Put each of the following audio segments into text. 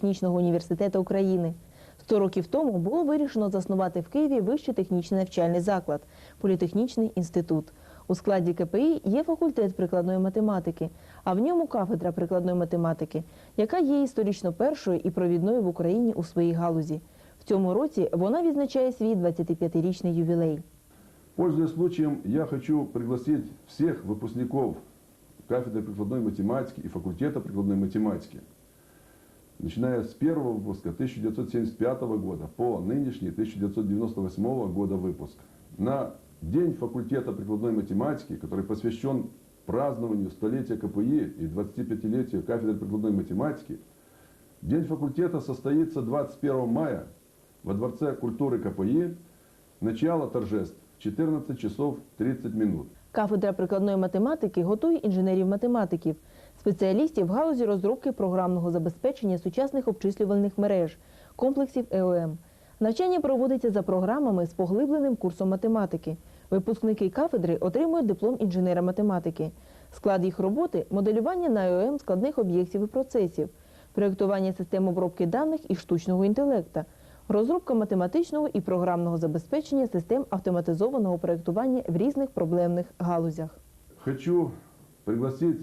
технічного університету України. Сто років тому було вирішено заснувати в Києві вищий технічний навчальний заклад політехнічний інститут. У складі КПІ є факультет прикладної математики, а в ньому кафедра прикладної математики, яка є історично першою і провідною в Україні у своїй галузі. В цьому році вона відзначає свій 25-річний ювілей. Пользуясь случаем, я хочу пригласить всех выпускников кафедры прикладной математики и факультета прикладной математики, начиная с первого выпуска 1975 года по нынешний 1998 года выпуск, на День факультета прикладной математики, который посвящен празднованию столетия КПИ и 25-летию кафедры прикладной математики, День факультета состоится 21 мая во Дворце культуры КПИ. Начало торжеств 14 часов 30 минут. Кафедра прикладної математики готує інженерів-математиків, спеціалістів в галузі розробки програмного забезпечення сучасних обчислювальних мереж, комплексів ЕОМ. Навчання проводиться за програмами з поглибленим курсом математики. Випускники кафедри отримують диплом інженера математики. Склад їх роботи моделювання на ЕОМ складних об'єктів і процесів, проєктування систем обробки даних і штучного інтелекта, розробка математичного і програмного забезпечення систем автоматизованого проєктування в різних проблемних галузях. Хочу пригласить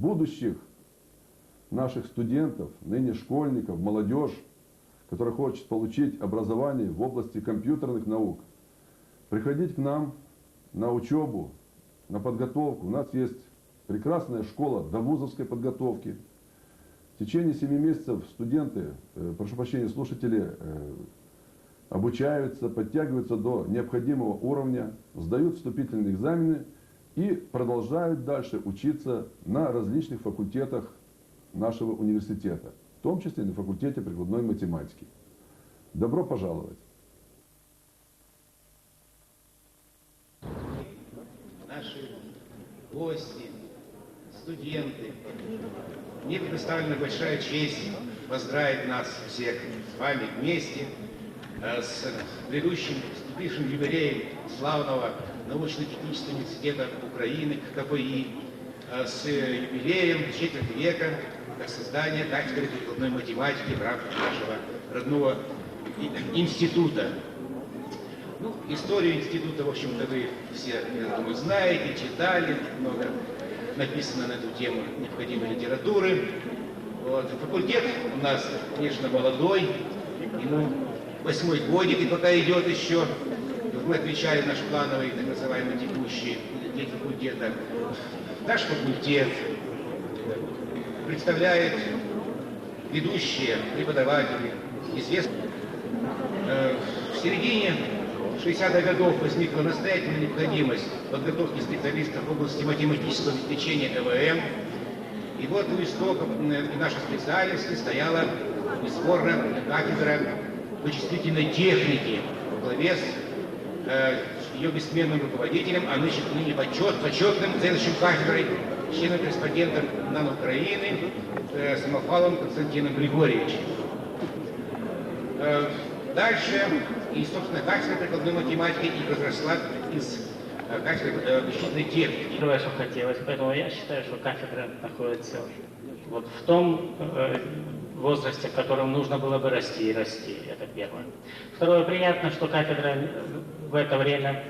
будущих наших студентов, ныне школьников, молодежь, которая хочет получить образование в области компьютерных наук, приходить к нам на учебу, на подготовку. У нас есть прекрасная школа довузовской подготовки. В течение 7 месяцев студенты, э, прошу прощения, слушатели, э, обучаются, подтягиваются до необходимого уровня, сдают вступительные экзамены и продолжают дальше учиться на различных факультетах нашего университета, в том числе на факультете прикладной математики. Добро пожаловать! наши гости, студенты. Мне предоставлена большая честь поздравить нас всех с вами вместе э, с грядущим, наступившим юбилеем славного научно-технического университета Украины, КПИ, э, с юбилеем четверти века создания кафедры прикладной математики в рамках нашего родного института. Ну, историю института, в общем-то, вы все, я думаю, знаете, читали, много написано на эту тему необходимой литературы. Вот. Факультет у нас, конечно, молодой, ему восьмой годик, и пока идет еще, мы отвечали наш плановый, так называемый текущий день факультета. Наш факультет представляет ведущие преподаватели, известные Э, В середине 60-х годов возникла настоятельная необходимость подготовки специалистов в области математического обеспечения ЭВМ. И вот у истоков э, нашей специальности стояла бесспорно кафедра вычислительной техники во главе с ее бессменным руководителем, а ныне, ныне почет, почетным заведующим кафедрой, членом-корреспондентом НАН Украины э, Самофаловым Константином Григорьевичем. Э, Дальше, и, собственно, кафедра прикладной математики и разросла из э, кафедры э, вычислительной техники. Первое, что хотелось, поэтому я считаю, что кафедра находится вот в том э, возрасте, в котором нужно было бы расти и расти. Это первое. Второе, приятно, что кафедра в это время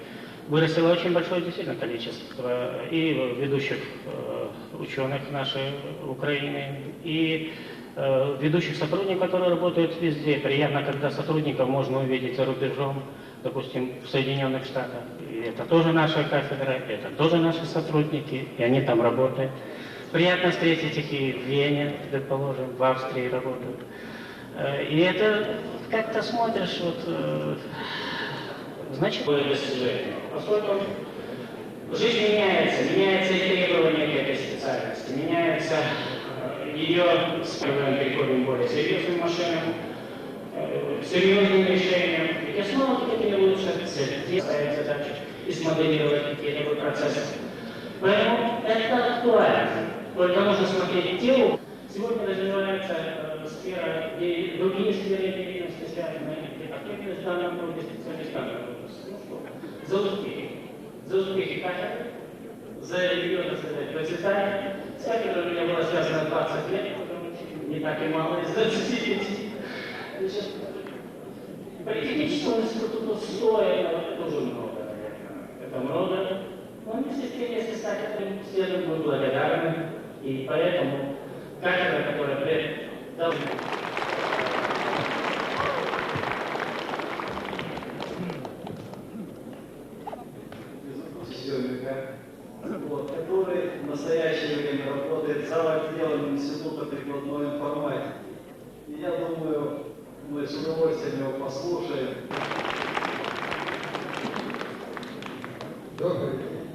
вырастила очень большое действительно количество и ведущих э, ученых нашей Украины, и э, ведущих сотрудников, которые работают везде. Приятно, когда сотрудников можно увидеть за рубежом, допустим, в Соединенных Штатах. И это тоже наша кафедра, это тоже наши сотрудники, и они там работают. Приятно встретить их и в Вене, предположим, в Австрии работают. Э, И это как-то смотришь, вот, значит. Поскольку жизнь меняется, меняются и требования к этой специальности, меняется ее, мы переходим к более серьезным машинам, э, серьезным решениям. И снова-таки не лучше цель. Ставить задачу и смоделировать какие-нибудь процессы. Поэтому это актуально. Только нужно смотреть телу. Сегодня развивается э, сфера, и другие сферы деятельности связаны, с данным круге специалистов. Что, за успехи. За сказать, процветания. С кафедрой у меня было связано 20 лет, не не так и мало из 25. Значит, Политического института стоя тоже много. Это много. Но с тем, если стать этим следует, мы благодарны. И поэтому кафедра, которая должна новой информатики. И я думаю, мы с удовольствием его послушаем. Добрый день.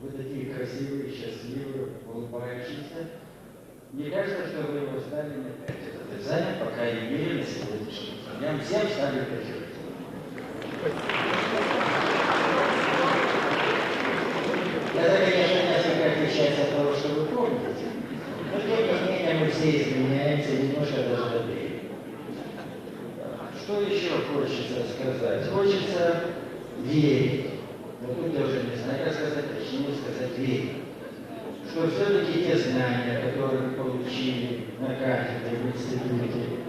Вы такие красивые, счастливые, улыбающиеся. Не кажется, что вы его стали на 5 лет занят, пока имели на сегодняшний день. Всем стали 5 все изменяемся, немножко даже добрее. Что еще хочется сказать? Хочется верить. Вот тут я уже не знаю, как сказать, точнее сказать верить. Что все-таки те знания, которые мы получили на кафедре в институте,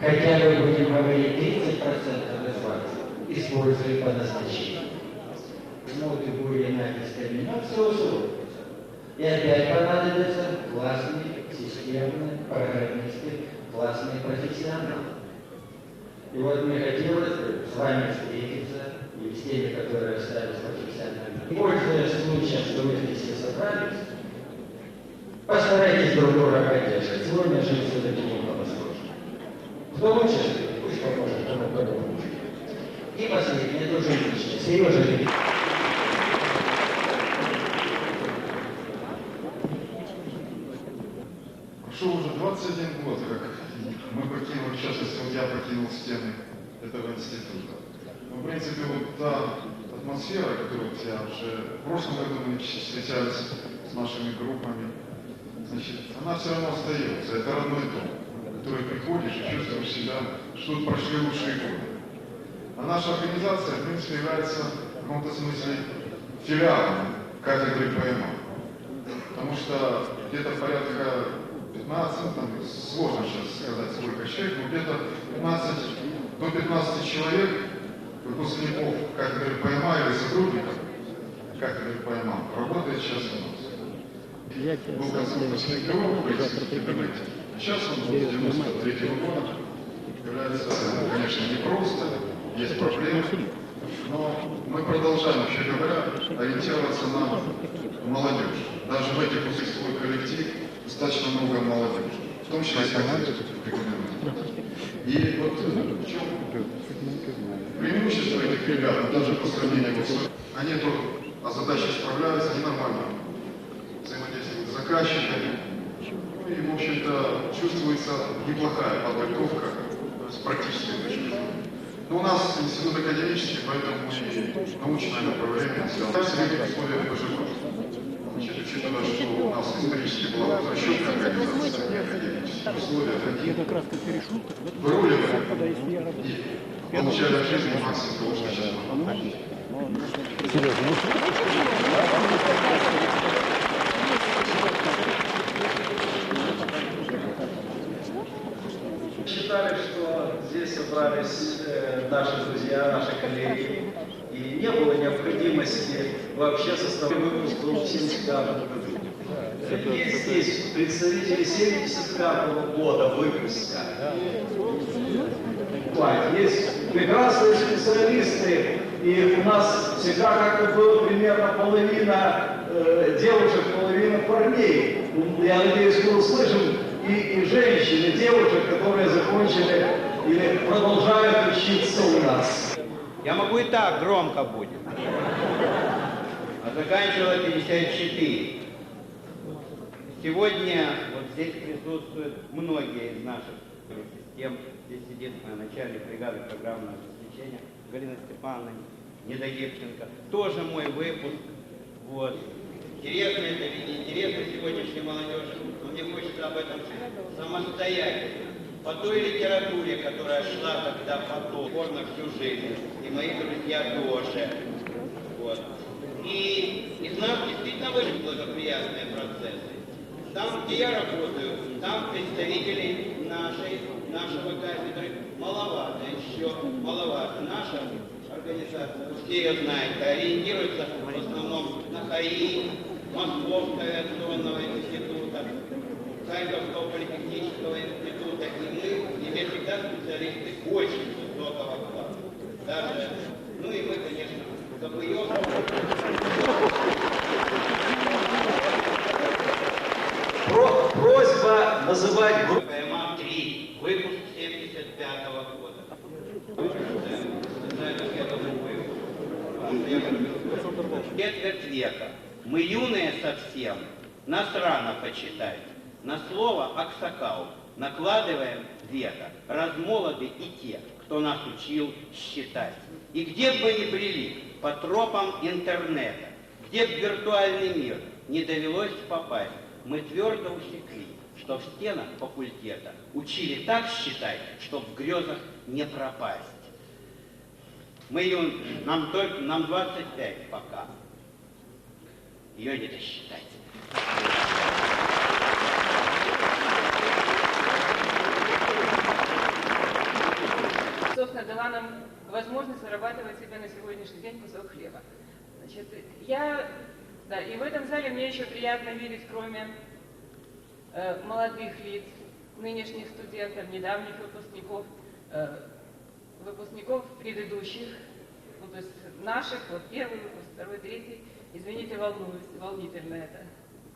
хотя бы будем говорить 30% из вас, используем по назначению. Смотрим более натиска меня, все усвоится. И опять понадобятся классные, системные программисты, классные профессионалы. И вот мне хотелось бы с вами встретиться, и с теми, которые остались профессиональными. Пользуясь случаем, что вы здесь все собрались, постарайтесь друг друга поддержать. Сегодня жить все-таки немного сложно. Кто лучше, пусть поможет тому, кто лучше. И последнее, тоже личное. Сережа Левин. Прошел уже 21 год, как мы покинули, в частности, вот я покинул стены этого института. Ну, в принципе, вот та атмосфера, которую я уже в прошлом году мы встречались с нашими группами, значит, она все равно остается. Это родной дом, в который приходишь и чувствуешь себя, что тут прошли лучшие годы. А наша организация, в принципе, является в каком-то смысле филиалом кафедры ПМА. Потому что где-то порядка 15, там, сложно сейчас сказать, сколько человек, но где-то 15, до 15 человек, выпускников кафедры ПМА или сотрудников кафедры ПМА, работает сейчас у нас. Был консультантский бюро, в принципе, думаете. Сейчас он был с 93 года, является, конечно, непросто, есть проблемы, но мы продолжаем, вообще говоря, ориентироваться на молодежь. Даже в этих выпускной коллектив достаточно много молодежи, в том числе и. И вот в чем преимущество этих ребят, даже по сравнению с... Они тут о задаче справляются, они нормально взаимодействуют с заказчиками. Ну и, в общем-то, чувствуется неплохая подготовка с практической точки зрения. Но у нас институт академический, поэтому мы научное направление. В этих условиях выживать. Значит, учитывая, что у нас исторически была возвращенная организация, не академические условия, такие выруливали и получали от жизни максимум того, что сейчас мы Считали, что здесь собрались э, наши друзья, наши коллеги, и не было необходимости вообще составлять выпуск 75 году. Есть здесь представители 75 года выпуска. Хватит. Есть прекрасные специалисты, и у нас всегда как-то было примерно половина э, девушек, половина парней. Я надеюсь, мы услышим и, и женщин, и девушек, которые закончили или продолжают учиться у нас. Я могу и так громко будет. А заканчивала 54. Сегодня вот здесь присутствуют многие из наших систем. Здесь сидит начальник бригады программного обеспечения Галина Степановна Недоевченко. Тоже мой выпуск. Вот. Интересно это или не интересно сегодняшней молодежи, но мне хочется об этом самостоятельно. По той литературе, которая шла тогда потом, форма всю жизнь, и мои друзья тоже. Вот. И из нас действительно вышли благоприятные. Там, где я работаю, там представителей нашей, нашего кафедры маловато, еще маловато. Наша организация, все ее знают, ориентируется в основном на ХАИ, Московского авиационного института, Харьковского политехнического института. И мы, и всегда специалисты очень высокого класса. Даже, ну и мы, конечно, Габыев, называть группу. ПМА-3, выпуск 75 года. Четверть века. Мы юные совсем, нас рано почитать. На слово «аксакал» накладываем века. Размолоды и те, кто нас учил считать. И где бы ни брели по тропам интернета, где б виртуальный мир не довелось попасть, мы твердо усекли, что в стенах факультета учили так считать, чтоб в грезах не пропасть. Мы ее, нам только, нам 25 пока. Ее не досчитать. собственно, дала нам возможность зарабатывать себе на сегодняшний день кусок хлеба. Значит, я, да, и в этом зале мне еще приятно видеть, кроме э, молодых лиц, нынешних студентов, недавних выпускников, э, выпускников предыдущих, ну, то есть наших, вот первый выпуск, второй, третий, извините, волнуюсь, волнительно это.